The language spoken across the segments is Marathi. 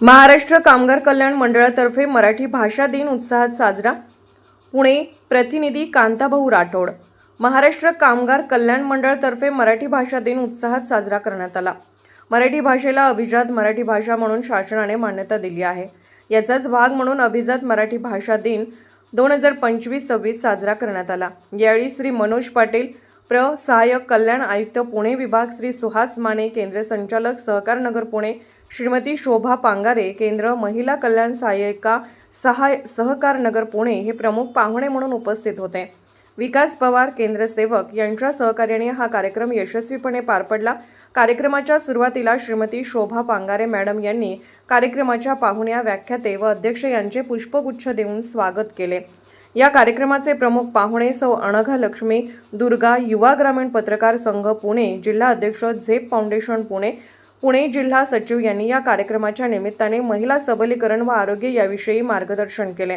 महाराष्ट्र कामगार कल्याण मंडळातर्फे मराठी भाषा दिन उत्साहात साजरा. पुणे प्रतिनिधी कांताभाऊ राठोड. महाराष्ट्र कामगार कल्याण मंडळातर्फे मराठी भाषा दिन उत्साहात साजरा करण्यात आला. मराठी भाषेला अभिजात मराठी भाषा म्हणून शासनाने मान्यता दिली आहे. याचाच भाग म्हणून अभिजात मराठी भाषा दिन दोन हजार पंचवीस सव्वीस साजरा करण्यात आला. यावेळी श्री मनोज पाटील प्र सहाय्यक कल्याण आयुक्त पुणे विभाग श्री सुहास माने केंद्र संचालक सहकार नगर पुणे श्रीमती शोभा पांगारे केंद्र महिला कल्याण सहाय्यिका सहाय सहकार नगर पुणे हे प्रमुख पाहुणे म्हणून उपस्थित होते. विकास पवार केंद्र सेवक यांच्या सहकार्याने हा कार्यक्रम यशस्वीपणे पार पडला. कार्यक्रमाच्या सुरुवातीला श्रीमती शोभा पांगारे मॅडम यांनी कार्यक्रमाच्या पाहुण्या व्याख्याते व अध्यक्ष यांचे पुष्पगुच्छ देऊन स्वागत केले. या कार्यक्रमाचे प्रमुख पाहुणे सौ अणघा लक्ष्मी दुर्गा युवा ग्रामीण पत्रकार संघ पुणे जिल्हा अध्यक्ष झेप फाउंडेशन पुणे पुणे जिल्हा सचिव यांनी या कार्यक्रमाच्या निमित्ताने महिला सबलीकरण व आरोग्य याविषयी मार्गदर्शन केले.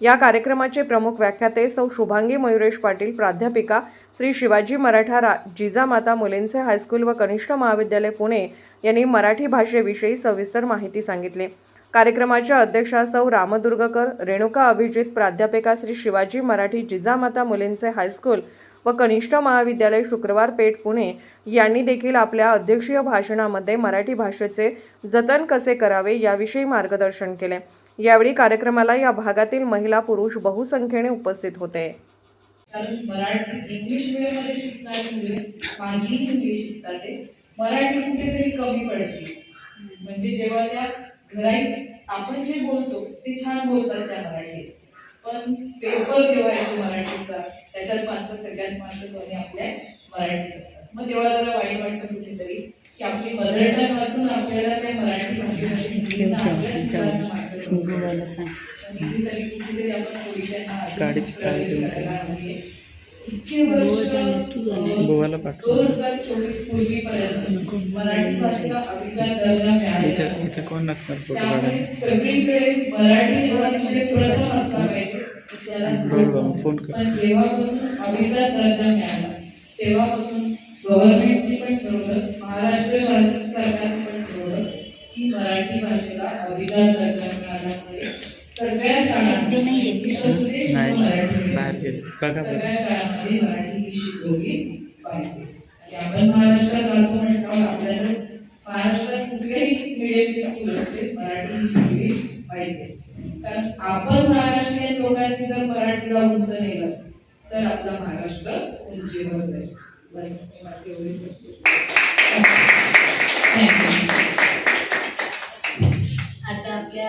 या कार्यक्रमाचे प्रमुख व्याख्याते सौ शुभांगी मयुरेश पाटील प्राध्यापिका श्री शिवाजी मराठा रा जिजामाता मुलींचे हायस्कूल व कनिष्ठ महाविद्यालय पुणे यांनी मराठी भाषेविषयी सविस्तर माहिती सांगितली. कार्यक्रमाच्या अध्यक्षा सौ रामदुर्गकर रेणुका अभिजित प्राध्यापिका श्री शिवाजी मराठी जिजामाता मुलींचे हायस्कूल व कनिष्ठ महाविद्यालय शुक्रवार पेठ पुणे यांनी देखील आपल्या अध्यक्षीय भाषणामध्ये मराठी भाषेचे जतन कसे करावे याविषयी मार्गदर्शन केले. यावेळी कार्यक्रमाला या भागातील महिला पुरुष बहुसंख्येने उपस्थित होते. कारण मराठी इंग्लिश मिडियममध्ये शिकणारी मुले माझीही मुली शिकतात. मराठी कुठेतरी कमी पडते. म्हणजे जेव्हा त्या घरात आपण जे बोलतो ते छान बोलतात त्या मराठीत. पण पेपर जेव्हा येतो मराठीचा त्याच्यात मात्र सगळ्यात मात्र कमी आपल्या मराठीत असतात. मग तेव्हा जरा वाईट वाटतं कुठेतरी की आपली मदर टंग असून आपल्याला त्या मराठी भाषेमध्ये कुठेतरी आपण इथं. इथं कोण नसणार फोटो त्यामुळे काढायला सगळीकडे मराठी भाषेचे प्रथम असला पाहिजे त्याला बरं बाबा, फोन कर. पण जेव्हापासून अभिजात दर्जा मिळाला तेव्हापासून गव्हर्नमेंटने पण ठरवलं महाराष्ट्र सरकारने पण ठरवलं की मराठी भाषेला अभिजात सगळ्या नाही मराठी बाहेर गेले बघा पाहिजे आपण महाराष्ट्रात राहतो आपल्याला महाराष्ट्रात कुठल्याही मिडियमची स्कूल असते मराठी शिकली पाहिजे कारण आपण महाराष्ट्रीयन लोकांनी जर मराठीला उंच नेलं तर आपला महाराष्ट्र उंचीवर जाईल. बस. माझी एवढीच